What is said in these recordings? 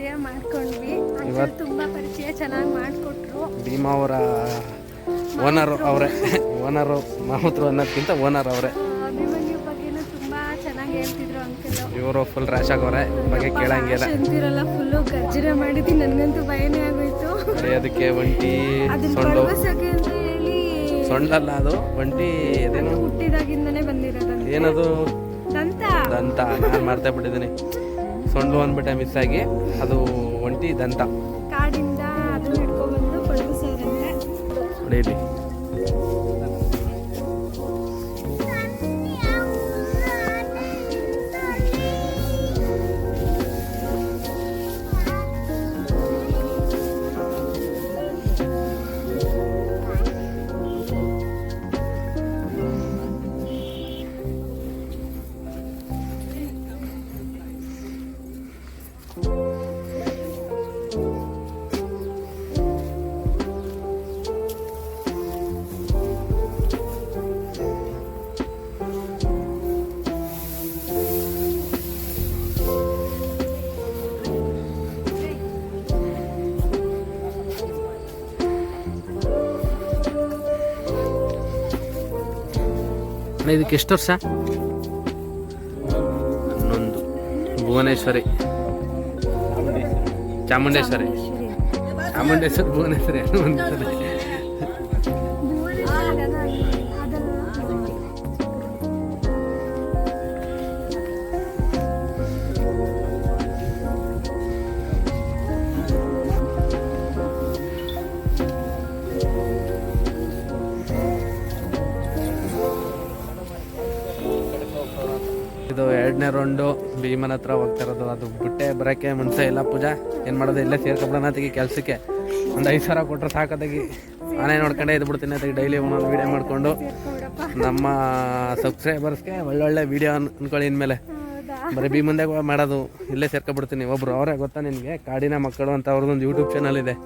ಪರಿಚಯ ಮಾಡ್ಕೊಂಡ್ವಿ. ಇವತ್ತು ತುಂಬಾ ಪರಿಚಯ ಚೆನ್ನಾಗಿ ಮಾಡ್ಕೊಟ್ರು. ಭೀಮಾ ಅವರ ಓನರ್ ಅವರೇ. ಓನರು ಮಾವುತರು ಅನ್ನೋದಕ್ಕಿಂತ ಓನರ್ ಅವರೇ. ಅಭಿಮನ್ಯು ಬಗ್ಗೆನೂ ತುಂಬಾ ಚೆನ್ನಾಗಿ ಹೇಳ್ತಿದ್ರು ಅಂಕಲ್ ಇವರು ಫುಲ್ ರ್ಯಾಶ್ ಆಗವ್ರೆ ಬಗ್ಗೆ ಕೇಳಂಗಿಲ್ಲ ಅಂತಿರಲ್ಲ ಫುಲ್ಲು ಗರ್ಜನೆ ಮಾಡಿದ್ದು ನನಗಂತೂ ಭಯನೇ ಆಗೋಯ್ತು. ಅದಕ್ಕೆ ಒಂಟಿ ಸೊಂಡು ಅಂತ ಹೇಳಿ ಸೊಂಡಲ್ಲ ಅದು. ಒಂಟಿ ಅದೇನು ಹುಟ್ಟಿದಾಗಿಂದನೇ ಬಂದಿರೋದು ಏನದು? ದಂತ. ದಂತ. ನಾನು ಮಾಡ್ತಾ ಬಿಟ್ಟಿದ್ದೀನಿ. ಸೊಂಡು ಅಂದ್ಬಿಟ್ಟೆ ಮಿಸ್ ಆಗಿ. ಅದು ಒಂಟಿ ದಂತ. ಕಾಡಿಂದ ಅದನ್ನ ಹಿಡ್ಕೊಬಂದು ಬಂದು ನೋಡಿ ಇಲ್ಲಿ ಅಣ್ಣ, ಇದಕ್ಕೆ ಎಷ್ಟು ವರ್ಷ? ಹನ್ನೊಂದು. ಭುವನೇಶ್ವರಿ. ಚಾಮುಂಡೇಶ್ವರಿ. ಚಾಮುಂಡೇಶ್ವರಿ. ಭುವನೇಶ್ವರಿ ಎರಡನೇ ರೌಂಡು ಭೀಮನ ಹತ್ರ ಹೋಗ್ತಾ ಇರೋದು, ಅದು ಬಿಟ್ಟೆ ಬರೋಕ್ಕೆ ಮುಂಚೆ ಇಲ್ಲ ಪೂಜಾ. ಏನು ಮಾಡೋದು, ಇಲ್ಲೇ ಸೇರ್ಕೊಬಿಡೋಣ ತೆಗಿ ಕೆಲಸಕ್ಕೆ. ಒಂದು ಐದು ಸಾವಿರ ಕೊಟ್ಟರೆ ಸಾಕೋದಾಗಿ. ಮನೆ ನೋಡ್ಕೊಂಡೆ ಇದು ಬಿಡ್ತೀನಿ ಅದಕ್ಕೆ ಡೈಲಿ ಒಂದೊಂದು ವೀಡಿಯೋ ಮಾಡಿಕೊಂಡು. ನಮ್ಮ ಸಬ್ಸ್ಕ್ರೈಬರ್ಸ್ಗೆ ಒಳ್ಳೊಳ್ಳೆ ವೀಡಿಯೋ ಅಂದ್ಕೊಳ್ಳಿ ಇನ್ಮೇಲೆ. ಬರೀ ಬರೀ ಮುಂದೆ ಮಾಡೋದು, ಇಲ್ಲೇ ಸೇರ್ಕೊಬಿಡ್ತೀನಿ. ಒಬ್ರು ಅವರೇ ಗೊತ್ತಾ ನಿನಗೆ? ಕಾಡಿನ ಮಕ್ಕಳು ಅಂತ ಅವ್ರದ್ದೊಂದು ಯೂಟ್ಯೂಬ್ ಚಾನಲ್ ಇದೆ.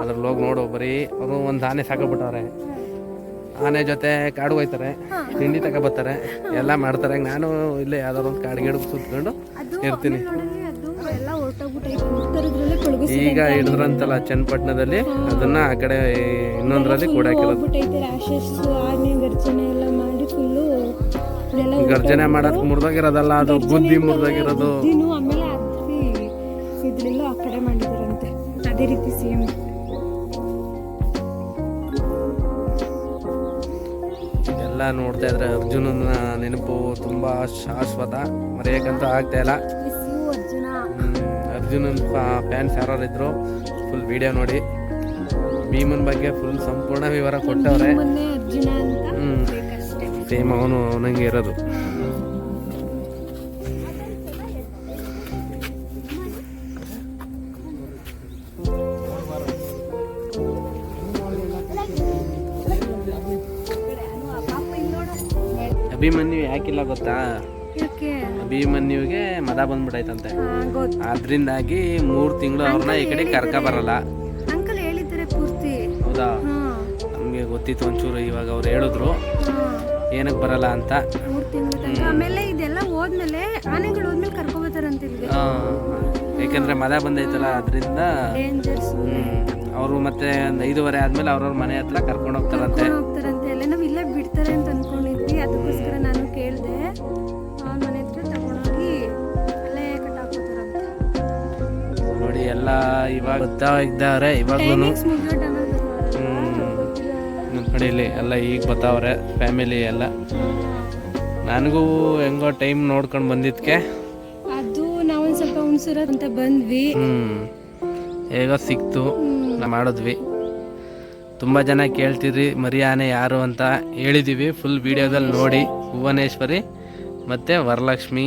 ಅದ್ರಲ್ಲಿ ಹೋಗಿ ನೋಡು, ಬರೀ ಅವರು ಒಂದು ಆನೆ ಸಾಕೊಬಿಟ್ಟವ್ರೆ ಆನೆ ಜೊತೆ ಕಾಡು ಹೋಯ್ತಾರೆ ತಿಂಡಿ ತಗೊಬರ್ತಾರೆ ಎಲ್ಲ ಮಾಡ್ತಾರೆ. ನಾನು ಇಲ್ಲೇ ಯಾವ್ದಾದ್ರು ಒಂದು ಕಾಡು ಗಿಡ ಸುತ್ಕೊಂಡು ಇರ್ತೀನಿ. ಈಗ ಹಿಡಿದ್ರಂತಲ್ಲ ಚನ್ನಪಟ್ಟಣದಲ್ಲಿ ಅದನ್ನ ಆ ಕಡೆ ಇನ್ನೊಂದ್ರಲ್ಲಿ ಕೂಡ ಗರ್ಜನೆ ಎಲ್ಲ ಮಾಡಿ ಫುಲ್ಲು ಅದೆಲ್ಲ ಗರ್ಜನೆ ಮಾಡೋದಕ್ಕೆ ಮುರಿದೋಗಿರೋದಲ್ಲ ಅದು ಬುದ್ಧಿ ಮುರ್ದಾಗಿರೋದು. ಅದೇ ರೀತಿ ಸೇಮ್ ಎಲ್ಲ ನೋಡ್ತಾ ಇದ್ರೆ ಅರ್ಜುನನ ನೆನಪು ತುಂಬಾ ಶಾಶ್ವತ ಮರೆಯೋಕ್ಕಂತೂ ಆಗ್ತಾ ಇಲ್ಲ. ಅರ್ಜುನನ್ ಫ್ಯಾನ್ಸ್ ಯಾರು ಇದ್ರು ಫುಲ್ ವಿಡಿಯೋ ನೋಡಿ. ಭೀಮನ್ ಬಗ್ಗೆ ಫುಲ್ ಸಂಪೂರ್ಣ ವಿವರ ಕೊಟ್ಟವ್ರೆ. ಹ್ಮ್. ಸೇಮ್ ಅವನು ಅವನಂಗೆ ಇರೋದು. ಅಭಿಮನ್ಯು ಯಾಕಿಲ್ಲ ಗೊತ್ತಾ? ಅಭಿಮನ್ಯುಗೆ ಮದ ಬಂದ್ಬಿಟ್ಟೈತಂತೆ ಅದರಿಂದಾಗಿ ಮೂರು ತಿಂಗಳು ಅವ್ರನ್ನ ಈ ಕಡೆ ಕರ್ಕ ಬರಲ್ಲ. ಹೌದಾ? ನಮ್ಗೆ ಗೊತ್ತಿತ್ತು ಒಂಚೂರು ಇವಾಗ ಅವ್ರು ಹೇಳಿದ್ರು. ಏನಕ್ಕೆ ಬರಲ್ಲ ಅಂತ. ಆಮೇಲೆ ಇದೆಲ್ಲ ಹೋದ್ಮೇಲೆ ಆನೆಗಳು ಹೋದ್ಮೇಲೆ ಕರ್ಕೊಬತ್ತಾರಂತ ಯಾಕೆಂದ್ರೆ ಮದ ಬಂದೈತಲ್ಲ ಅದರಿಂದ ಅವರು ಮತ್ತೆ ಒಂದು ಐದೂವರೆ ಆದ್ಮೇಲೆ ಅವ್ರವ್ರ ಮನೆ ಹತ್ರ ಕರ್ಕೊಂಡು ಹೋಗ್ತಾರಂತೆ. ಹೋಗ್ತಾರಂತೆ. ಎಲ್ಲ ನಾವು ಇಲ್ಲೇ ಬಿಡ್ತಾರೆ ಅಂತ ಇವಾಗ ಗೊತ್ತಾ ಇದ್ದಾರೆ. ಇವಾಗ್ಲೂ ನಮ್ಮ ಇಲ್ಲಿ ಎಲ್ಲ ಈಗ ಬರ್ತಾವ್ರೆ ಫ್ಯಾಮಿಲಿ ಎಲ್ಲ. ನನಗೂ ಹೆಂಗೋ ಟೈಮ್ ನೋಡ್ಕೊಂಡು ಬಂದಿದ್ಕೆ. ಅದು ನಾವೊಂದು ಸ್ವಲ್ಪ ಹುಣಸೂರ ಅಂತ ಬಂದ್ವಿ. ಹ್ಞೂ ಹೇಗೋ ಸಿಕ್ತು. ನಾ ಮಾಡಿದ್ವಿ. ತುಂಬ ಜನ ಕೇಳ್ತಿದ್ರಿ ಮರಿ ಆನೆ ಯಾರು ಅಂತ ಹೇಳಿದ್ದೀವಿ ಫುಲ್ ವಿಡಿಯೋದಲ್ಲಿ ನೋಡಿ ಭುವನೇಶ್ವರಿ ಮತ್ತು ವರಲಕ್ಷ್ಮಿ.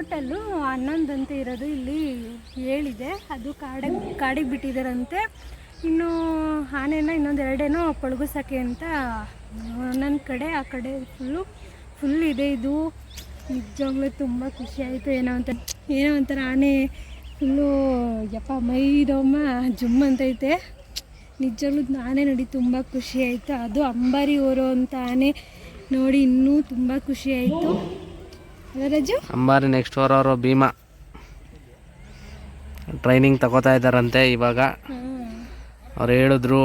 ಟೋಟಲ್ಲು ಅಂತ ಇರೋದು ಇಲ್ಲಿ ಹೇಳಿದೆ. ಅದು ಕಾಡಿಗೆ ಕಾಡಿಗೆ ಬಿಟ್ಟಿದ್ದಾರಂತೆ ಇನ್ನು ಆನೆನ ಇನ್ನೊಂದು ಎರಡೇನೋ ಪಳಗಿಸೋಕ್ಕೆ ಅಂತ ನನ್ನ ಕಡೆ, ಆ ಕಡೆ ಫುಲ್ಲು ಫುಲ್ ಇದೆ ಇದು. ನಿಜವಾಗ್ಲೂ ತುಂಬ ಖುಷಿ ಆಯಿತು. ಏನೋ ಅಂತ ಏನೋ ಒಂಥರ ಆನೆ ಫುಲ್ಲು ಯಪ್ಪ ಮೈದೊಮ್ಮ ಜುಮ್ ಅಂತೈತೆ ನಿಜವಾಗ್ಲೂ ಆನೆ ನೋಡಿ ತುಂಬ ಖುಷಿ ಆಯಿತು. ಅದು ಅಂಬಾರಿ ಓರೋ ಅಂತ ಆನೆ ನೋಡಿ ಇನ್ನೂ ತುಂಬ ಖುಷಿ ಆಯಿತು. ಅಂಬಾರಿ ನೆಕ್ಸ್ಟ್ ಬರೋರು ಭೀಮಾ. ಟ್ರೈನಿಂಗ್ ತಗೋತಾ ಇದ್ದಾರಂತೆ ಇವಾಗ. ಅವ್ರು ಹೇಳಿದ್ರು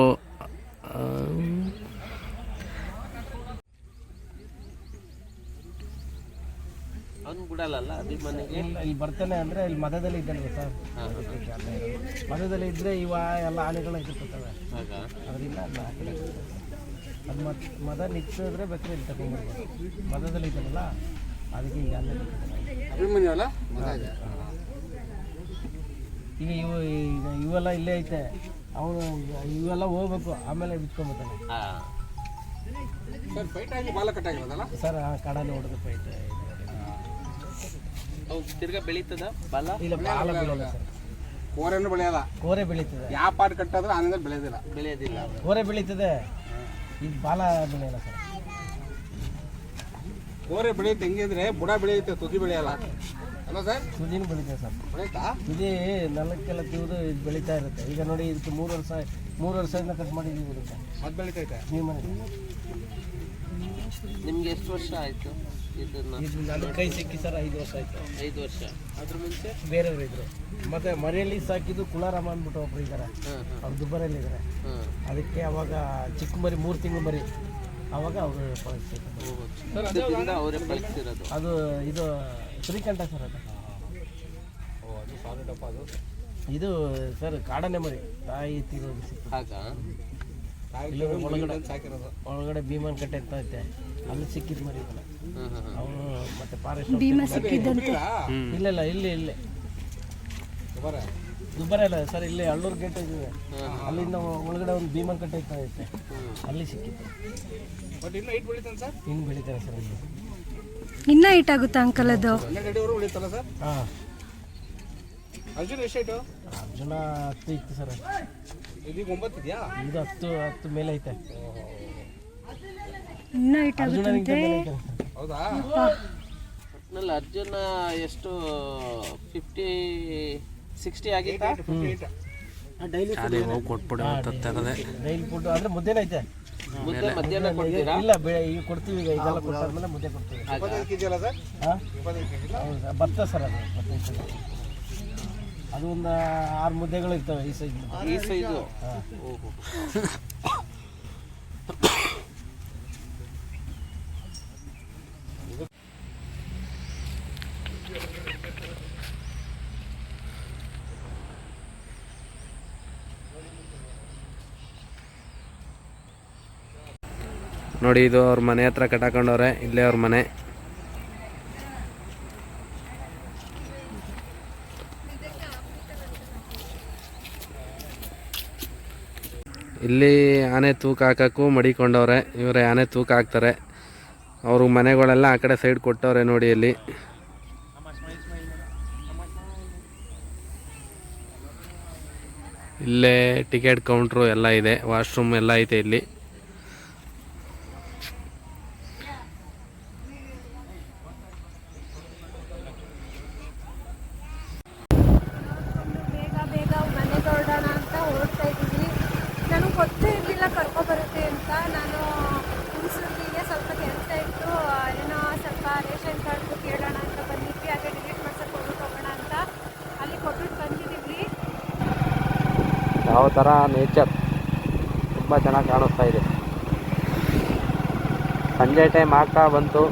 ಇಲ್ಲಿ ಬರ್ತಾನೆ ಅಂದ್ರೆ ಇಲ್ಲಿ ಮದದಲ್ಲಿ ಇದ್ದಲ್ವ ಸರ್ ಮದದಲ್ಲಿ ಇದ್ರೆ ಇವ ಎಲ್ಲ ಆನೆಗಳು ಅದರಿಂದ ಅದು ಮದ ನಿಂತಿದ್ರೆ ಬೇಕಾದ್ರೆ ಇಲ್ಲಿ ತಗೊಂಡ್ಬರ್ಬೋದು. ಮದದಲ್ಲಿ ಇದ್ದಲ್ಲ ಅದಕ್ಕೆ ಈಗ ಅಲ್ಲೇ ಬಿಟ್ಟಿದ್ದಾರೆ. ಈಗ ಇವು ಈಗ ಇವೆಲ್ಲ ಇಲ್ಲೇ ಐತೆ. ಅವನು ಇವೆಲ್ಲ ಹೋಗ್ಬೇಕು ಆಮೇಲೆ ಬಿಚ್ಕೊಂಬತ್ತಾನೆ ಸರ್ ಆ ಕಡಲೆ ಹೊಡೆದು ಫೈಟ್ ತಿರ್ಗಾ ಬೆಳೀತದ ಬಾಲ? ಇಲ್ಲ ಬಾಲ ಬೀಳಲ್ಲ ಸರ್. ಕೋರೆನೂ ಬೆಳೆಯಲ್ಲ. ಕೋರೆ ಬೆಳೀತದೆ. ಯಾವ ಪಾಟ್ ಕಟ್ಟಾದ್ರೂ ಆನಂದ ಬೆಳೆಯೋದಿಲ್ಲ. ಬೆಳೆಯೋದಿಲ್ಲ ಕೋರೆ ಬೆಳೀತದೆ. ಇದು ಬಾಲ ಬೆಳೆಯಲ್ಲ ಸರ್. ಕೋರೆ ಬೆಳೆಯುತ್ತೆ ಹೆಂಗಿದ್ರೆ ಬುಡ ಬೆಳೆಯುತ್ತೆ ತುದಿ ಬೆಳೆಯಲ್ಲ. ಅಲ್ಲ ಸರ್? ತುದಿನೂ ಬೆಳೀತದೆ ಸರ್. ಬೆಳೆಯುತ್ತಾ? ತುದಿ ನೆಲಕ್ಕೆಲ್ಲ ತಿವಿದು ಇದು ಬೆಳೀತಾ ಇರುತ್ತೆ. ಈಗ ನೋಡಿ ಇದಕ್ಕೆ ಮೂರು ವರ್ಷ ಮೂರು ವರ್ಷದಿಂದ ಕಟ್ ಮಾಡಿದ್ದೀವಿ ಇದಕ್ಕೆ ಅದು ಬೆಳಿತೈತೆ? ನೀವು ನಿಮ್ಗೆ ಎಷ್ಟು ವರ್ಷ ಆಯ್ತು ಇದನ್ನ? ಇದು ನನಗೆ ಕೈ ಸಿಕ್ಕಿ ಸರ್ ಐದು ವರ್ಷ ಆಯಿತು. ಐದು ವರ್ಷ. ಅದ್ರ ಮುಂಚೆ? ಬೇರೆಯವರು ಇದ್ರು. ಮತ್ತೆ ಮನೆಯಲ್ಲಿ ಸಾಕಿದ್ದು ಕುಲಾರಾಮ ಅಂದ್ಬಿಟ್ಟು ಒಬ್ರು ಇದ್ದಾರೆ ಅವ್ರು ದುಬ್ಬರಲ್ಲಿ ಇದ್ದಾರೆ ಅದಕ್ಕೆ ಅವಾಗ ಚಿಕ್ಕ ಮರಿ ಮೂರು ತಿಂಗಳು ಮರಿ. ಅವಾಗ ಅವರು ಅವರೇ ಕಳಿಸ್ತಿರೋದು ಅದು ಇದು ಶ್ರೀಕಂಠ ಸರ್ ಅದು. ಇದು ಸರ್ ಕಾಡನೆ ಮರಿ ತಾಯಿ ತಿರೋದು ಒಳಗಡೆ ಒಳಗಡೆ ಭೀಮನ್ ಕಟ್ಟೆ ಅಂತ ಐತೆ. ಅಲ್ಲಿ ಸಿಕ್ಕಿದ್ ಮರಿ ಅವರು ಅವನು ಮತ್ತೆ ಫಾರೆಸ್ಟ್ ಇಲ್ಲ ಇಲ್ಲ ಇಲ್ಲಿ ಇಲ್ಲಿ. ದುಬ್ಬರ ಅಲ್ಲ ಸರ್ ಇಲ್ಲಿ ಅಳ್ಳೂರು ಗೇಟ್ ಇದೆ ಅಲ್ಲಿಂದ ಒಳಗಡೆ ಒಂದು ಭೀಮನ್ ಕಟ್ಟೆ ಐತೆ. ಅಲ್ಲಿ ಸಿಕ್ಕಿತ್ತು. ಬಟ್ ಇನ್ನೂ ಐಟ್ ಬೆಳಿತಾನೆ ಸರ್? ಇನ್ನು ಬೆಳಿತಾರೆ ಸರ್ ಇಲ್ಲಿ. ಇನ್ನೂ ಹೈಟ್ ಆಗುತ್ತಾ ಅಂಕಲ್ ಅದು? ಹನ್ನೆರಡು ಅಡಿವರೆಗೂ ಬೆಳೀತಲ್ಲ ಸರ್? ಹಾಂ. ಅರ್ಜುನ್ ಎಷ್ಟು ಐಟು ಅರ್ಜುನ ಹತ್ತು ಇತ್ತು ಸರ್ ಇದೀಗ ಒಂಬತ್ತು ಇದೆಯಾ? ಇದು ಹತ್ತು ಹತ್ತು ಮೇಲೆ ಐತೆ. ಇನ್ನೂ ಹೈಟ್ ಆಗುತ್ತೆ ಹೌದಾ? ಒಟ್ನಲ್ಲಿ ಅರ್ಜುನ ಎಷ್ಟು ಫಿಫ್ಟಿ ಸಿಕ್ಸ್ಟಿ ಆಗಿತ್ತಾ? ಡೈಲಿ ಹೋಗಿ ಅಂತ ತರದೆ ಡೈಲಿ ಫುಡ್ ಅಂದ್ರೆ ಮುದ್ದೆನೇ ಐತೆ. ಮುದ್ದೆ ಮಧ್ಯಾಹ್ನ ಕೊಡ್ತೀರಾ? ಇಲ್ಲ ಬೆ ಈಗ ಕೊಡ್ತೀವಿ ಈಗ ಇದೆಲ್ಲ ಕೊಟ್ಟಾದ್ಮೇಲೆ ಮುದ್ದೆ ಕೊಡ್ತೀವಿ. ಇಪ್ಪತ್ತೈದು ಕೆ ಜಿ ಅಲ್ಲ ಸರ್? ಹೌದು ಭತ್ತ ಸರ್ ಅದು ಭತ್ತ ಅದು ಒಂದು ಆರು ಮುದ್ದೆಗಳು ಇರ್ತವೆ ಈ ಸೈಜ್ ಈ ಸೈಜು ಹಾಂ ಓಹೋ ನೋಡಿ, ಇದು ಅವ್ರ ಮನೆ ಹತ್ರ ಕಟ್ಟಾಕೊಂಡವ್ರೆ. ಇಲ್ಲೇ ಅವ್ರ ಮನೆ. ಇಲ್ಲಿ ಆನೆ ತೂಕ ಹಾಕಕ್ಕೂ ಮಡಿಕೊಂಡವ್ರೆ. ಇವರೇ ಆನೆ ತೂಕ ಹಾಕ್ತಾರೆ. ಅವರು ಮನೆಗಳೆಲ್ಲ ಆ ಕಡೆ ಸೈಡ್ ಕೊಟ್ಟವ್ರೆ ನೋಡಿ ಇಲ್ಲಿ. ಇಲ್ಲೇ ಟಿಕೆಟ್ ಕೌಂಟ್ರು ಎಲ್ಲ ಇದೆ ವಾಶ್ರೂಮ್ ಎಲ್ಲ ಐತೆ ಇಲ್ಲಿ. ಯಾವ ಥರ ನೇಚರ್ ತುಂಬ ಚೆನ್ನಾಗಿ ಕಾಣಿಸ್ತಾ ಇದೆ. ಸಂಜೆ ಟೈಮ್ ಆಗ್ತಾ ಬಂತು.